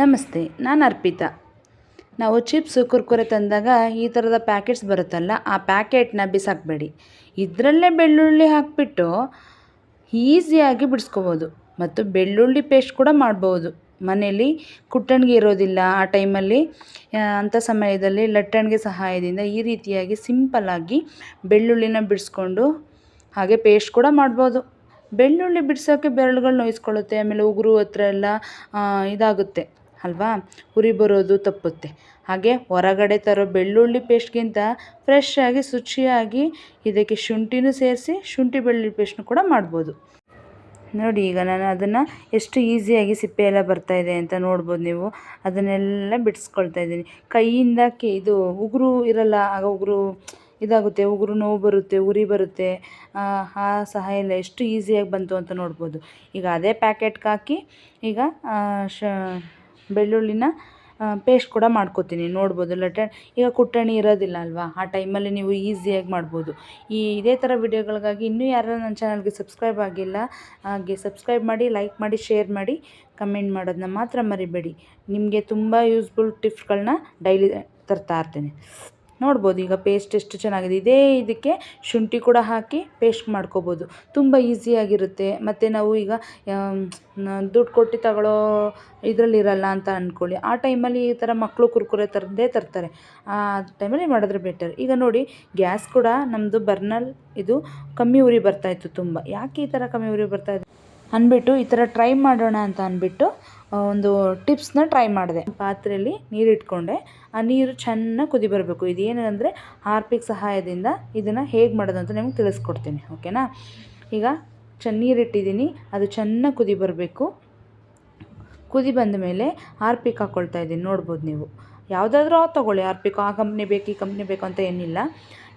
ನಮಸ್ತೆ, ನಾನು ಅರ್ಪಿತಾ. ನಾವು ಚಿಪ್ಸು, ಕುರ್ಕುರೆ ತಂದಾಗ ಈ ಥರದ ಪ್ಯಾಕೆಟ್ಸ್ ಬರುತ್ತಲ್ಲ, ಆ ಪ್ಯಾಕೆಟ್ನ ಬಿಸಾಕಬೇಡಿ. ಇದರಲ್ಲೇ ಬೆಳ್ಳುಳ್ಳಿ ಹಾಕಿಬಿಟ್ಟು ಈಸಿಯಾಗಿ ಬಿಡಿಸ್ಕೋಬೋದು ಮತ್ತು ಬೆಳ್ಳುಳ್ಳಿ ಪೇಸ್ಟ್ ಕೂಡ ಮಾಡ್ಬೋದು. ಮನೆಯಲ್ಲಿ ಕುಟ್ಟಣಿಗೆ ಇರೋದಿಲ್ಲ ಆ ಟೈಮಲ್ಲಿ ಅಂಥ ಸಮಯದಲ್ಲಿ ಲಟ್ಟಣಿಗೆ ಸಹಾಯದಿಂದ ಈ ರೀತಿಯಾಗಿ ಸಿಂಪಲ್ಲಾಗಿ ಬೆಳ್ಳುಳ್ಳಿನ ಬಿಡಿಸ್ಕೊಂಡು ಹಾಗೆ ಪೇಸ್ಟ್ ಕೂಡ ಮಾಡ್ಬೋದು. ಬೆಳ್ಳುಳ್ಳಿ ಬಿಡಿಸೋಕ್ಕೆ ಬೆರಳುಗಳು ನೋಯಿಸ್ಕೊಳ್ಳುತ್ತೆ, ಆಮೇಲೆ ಉಗುರು ಹತ್ರ ಎಲ್ಲ ಇದಾಗುತ್ತೆ. ಅಲ್ವಾ? ಉರಿ ಬರೋದು ತಪ್ಪುತ್ತೆ. ಹಾಗೆ ಹೊರಗಡೆ ತರೋ ಬೆಳ್ಳುಳ್ಳಿ ಪೇಸ್ಟ್ಗಿಂತ ಫ್ರೆಶ್ ಆಗಿ, ಶುಚಿಯಾಗಿ ಇದಕ್ಕೆ ಶುಂಠಿನೂ ಸೇರಿಸಿ ಶುಂಠಿ ಬೆಳ್ಳುಳ್ಳಿ ಪೇಸ್ಟ್ನು ಕೂಡ ಮಾಡ್ಬೋದು. ನೋಡಿ, ಈಗ ನಾನು ಅದನ್ನು ಎಷ್ಟು ಈಸಿಯಾಗಿ ಸಿಪ್ಪೆ ಎಲ್ಲ ಬರ್ತಾ ಇದೆ ಅಂತ ನೋಡ್ಬೋದು ನೀವು. ಅದನ್ನೆಲ್ಲ ಬಿಡಿಸ್ಕೊಳ್ತಾ ಇದ್ದೀನಿ. ಕೈಯಿಂದ ಕೆ, ಇದು ಉಗುರು ಇರಲ್ಲ, ಆಗ ಉಗುರು ಇದಾಗುತ್ತೆ. ಉಗುರು ನೋವು ಬರುತ್ತೆ, ಉರಿ ಬರುತ್ತೆ. ಆ ಸಹಾಯ ಎಲ್ಲ ಎಷ್ಟು ಈಸಿಯಾಗಿ ಬಂತು ಅಂತ ನೋಡ್ಬೋದು. ಈಗ ಅದೇ ಪ್ಯಾಕೆಟ್ಗೆ ಹಾಕಿ ಈಗ ಶ ಬೆಳ್ಳುಳ್ಳಿನ ಪೇಸ್ಟ್ ಕೂಡ ಮಾಡ್ಕೋತೀನಿ. ನೋಡ್ಬೋದು ಲಟ ಈಗ ಕುಟ್ಟಣಿ ಇರೋದಿಲ್ಲ ಅಲ್ವಾ? ಆ ಟೈಮಲ್ಲಿ ನೀವು ಈಸಿಯಾಗಿ ಮಾಡ್ಬೋದು. ಈ, ಇದೇ ಥರ ವಿಡಿಯೋಗಳಿಗಾಗಿ ಇನ್ನೂ ಯಾರು ನನ್ನ ಚಾನಲ್ಗೆ ಸಬ್ಸ್ಕ್ರೈಬ್ ಆಗಿಲ್ಲ, ಹಾಗೆ ಸಬ್ಸ್ಕ್ರೈಬ್ ಮಾಡಿ ಲೈಕ್ ಮಾಡಿ ಶೇರ್ ಮಾಡಿ ಕಮೆಂಟ್ ಮಾಡೋದನ್ನ ಮಾತ್ರ ಮರಿಬೇಡಿ. ನಿಮಗೆ ತುಂಬ ಯೂಸ್ಫುಲ್ ಟಿಪ್ಸ್ಗಳನ್ನ ಡೈಲಿ ತರ್ತಾ ಇರ್ತೀನಿ. ನೋಡ್ಬೋದು. ಈಗ ಪೇಸ್ಟ್ ಎಷ್ಟು ಚೆನ್ನಾಗಿದೆ. ಇದೇ ಇದಕ್ಕೆ ಶುಂಠಿ ಕೂಡ ಹಾಕಿ ಪೇಸ್ಟ್ ಮಾಡ್ಕೋಬೋದು. ತುಂಬ ಈಸಿಯಾಗಿರುತ್ತೆ ಮತ್ತು ನಾವು ಈಗ ದುಡ್ಡು ಕೊಟ್ಟು ತಗೊಳ್ಳೋ ಇದರಲ್ಲಿರಲ್ಲ ಅಂತ ಅಂದ್ಕೊಳ್ಳಿ ಆ ಟೈಮಲ್ಲಿ ಈ ಥರ ಮಕ್ಕಳು ಕುರ್ಕುರೆ ತರದೇ ತರ್ತಾರೆ. ಆ ಟೈಮಲ್ಲಿ ಮಾಡಿದ್ರೆ ಬೆಟರ್ ಈಗ ನೋಡಿ ಗ್ಯಾಸ್ ಕೂಡ ನಮ್ಮದು ಬರ್ನಲ್ ಇದು ಕಮ್ಮಿ ಉರಿ ಬರ್ತಾಯಿತ್ತು ತುಂಬ. ಯಾಕೆ ಈ ಥರ ಕಮ್ಮಿ ಉರಿ ಬರ್ತಾಯಿತ್ತು ಅಂದ್ಬಿಟ್ಟು ಈ ಥರ ಟ್ರೈ ಮಾಡೋಣ ಅಂತ ಅಂದ್ಬಿಟ್ಟು ಒಂದು ಟಿಪ್ಸ್ನ ಟ್ರೈ ಮಾಡಿದೆ. ಪಾತ್ರೆಯಲ್ಲಿ ನೀರು ಇಟ್ಕೊಂಡೆ ಆ ನೀರು ಚೆನ್ನಾಗಿ ಕುದಿ ಬರಬೇಕು ಇದೇನು ಅಂದರೆ ಹಾರ್ಪಿಕ್ ಸಹಾಯದಿಂದ ಇದನ್ನು ಹೇಗೆ ಮಾಡೋದು ಅಂತ ನಿಮ್ಗೆ ತಿಳಿಸ್ಕೊಡ್ತೀನಿ, ಓಕೆನಾ? ಈಗ ಚೆನ್ನ ನೀರಿಟ್ಟಿದ್ದೀನಿ. ಅದು ಚೆನ್ನಾಗಿ ಕುದಿ ಬರಬೇಕು ಕುದಿ ಬಂದ ಮೇಲೆ ಹಾರ್ಪಿಕ್ ಹಾಕ್ಕೊಳ್ತಾ ಇದ್ದೀನಿ. ನೋಡ್ಬೋದು ನೀವು. ಯಾವುದಾದ್ರೂ ತೊಗೊಳ್ಳಿ. ಹಾರ್ಪಿಕ್ ಆ ಕಂಪ್ನಿ ಬೇಕು, ಈ ಕಂಪ್ನಿ ಬೇಕು ಅಂತ ಏನಿಲ್ಲ.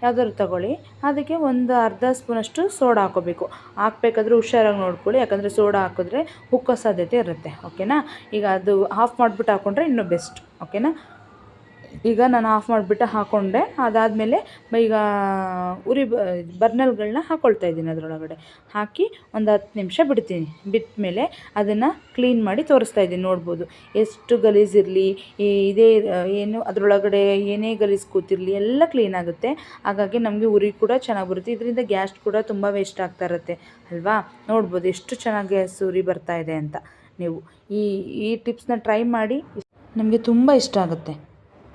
ಯಾವ್ದಾದ್ರು ತಗೊಳ್ಳಿ. ಅದಕ್ಕೆ ಒಂದು ಅರ್ಧ ಸ್ಪೂನಷ್ಟು ಸೋಡಾ ಹಾಕೋಬೇಕು ಹಾಕ್ಬೇಕಾದ್ರೆ ಹುಷಾರಾಗಿ ನೋಡ್ಕೊಳ್ಳಿ. ಯಾಕಂದರೆ ಸೋಡಾ ಹಾಕಿದ್ರೆ ಉಕ್ಕೋ ಸಾಧ್ಯತೆ ಇರುತ್ತೆ. ಓಕೆನಾ? ಈಗ ಅದು ಆಫ್ ಮಾಡಿಬಿಟ್ಟು ಹಾಕ್ಕೊಂಡ್ರೆ ಇನ್ನೂ ಬೆಸ್ಟ್ ಓಕೆನಾ? ಈಗ ನಾನು ಆಫ್ ಮಾಡಿಬಿಟ್ಟು ಹಾಕ್ಕೊಂಡೆ ಅದಾದಮೇಲೆ ಈಗ ಉರಿ ಬರ್ನಲ್ಗಳನ್ನ ಹಾಕ್ಕೊಳ್ತಾ ಇದ್ದೀನಿ ಅದರೊಳಗಡೆ. ಹಾಕಿ ಒಂದು ಹತ್ತು ನಿಮಿಷ ಬಿಡ್ತೀನಿ. ಬಿಟ್ಟ ಮೇಲೆ ಅದನ್ನು ಕ್ಲೀನ್ ಮಾಡಿ ತೋರಿಸ್ತಾ ಇದ್ದೀನಿ ನೋಡ್ಬೋದು. ಎಷ್ಟು ಗಲೀಜಿರಲಿ ಇದೇ, ಏನು ಅದರೊಳಗಡೆ ಏನೇ ಗಲೀಜು ಕೂತಿರಲಿ ಎಲ್ಲ ಕ್ಲೀನ್ ಆಗುತ್ತೆ. ಹಾಗಾಗಿ ನಮಗೆ ಉರಿ ಕೂಡ ಚೆನ್ನಾಗಿ ಬರುತ್ತೆ. ಇದರಿಂದ ಗ್ಯಾಸ್ ಕೂಡ ತುಂಬ ವೇಸ್ಟ್ ಆಗ್ತಾ ಇರುತ್ತೆ. ಅಲ್ವಾ? ನೋಡ್ಬೋದು ಎಷ್ಟು ಚೆನ್ನಾಗಿ ಗ್ಯಾಸ್ ಉರಿ ಬರ್ತಾ ಇದೆ ಅಂತ ನೀವು. ಈ ಈ ಟಿಪ್ಸ್ನ ಟ್ರೈ ಮಾಡಿ. ನಮಗೆ ತುಂಬ ಇಷ್ಟ ಆಗುತ್ತೆ.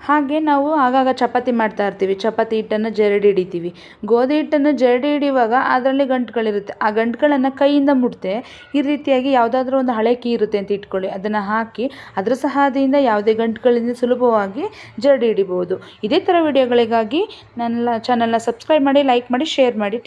ಹಾಗೆ ನಾವು ಆಗಾಗ ಚಪಾತಿ ಮಾಡ್ತಾ ಇರ್ತೀವಿ. ಚಪಾತಿ ಹಿಟ್ಟನ್ನು ಜರಡಿ ಹಿಡಿತೀವಿ. ಗೋಧಿ ಹಿಟ್ಟನ್ನು ಜರಡಿ ಹಿಡಿಯುವಾಗ ಅದರಲ್ಲಿ ಗಂಟುಗಳಿರುತ್ತೆ. ಆ ಗಂಟುಗಳನ್ನು ಕೈಯಿಂದ ಮುಟ್ದೆ ಈ ರೀತಿಯಾಗಿ ಯಾವುದಾದ್ರೂ ಒಂದು ಹಳೆ ಕೀ ಇರುತ್ತೆ ಅಂತ ಇಟ್ಕೊಳ್ಳಿ. ಅದನ್ನು ಹಾಕಿ ಅದರ ಸಹಾಯದಿಂದ ಯಾವುದೇ ಗಂಟುಗಳಿಂದ ಸುಲಭವಾಗಿ ಜರಡಿ ಹಿಡಿಬೋದು ಇದೇ ಥರ ವಿಡಿಯೋಗಳಿಗಾಗಿ ನನ್ನ ಚಾನಲ್ನ ಸಬ್ಸ್ಕ್ರೈಬ್ ಮಾಡಿ ಲೈಕ್ ಮಾಡಿ ಶೇರ್ ಮಾಡಿ.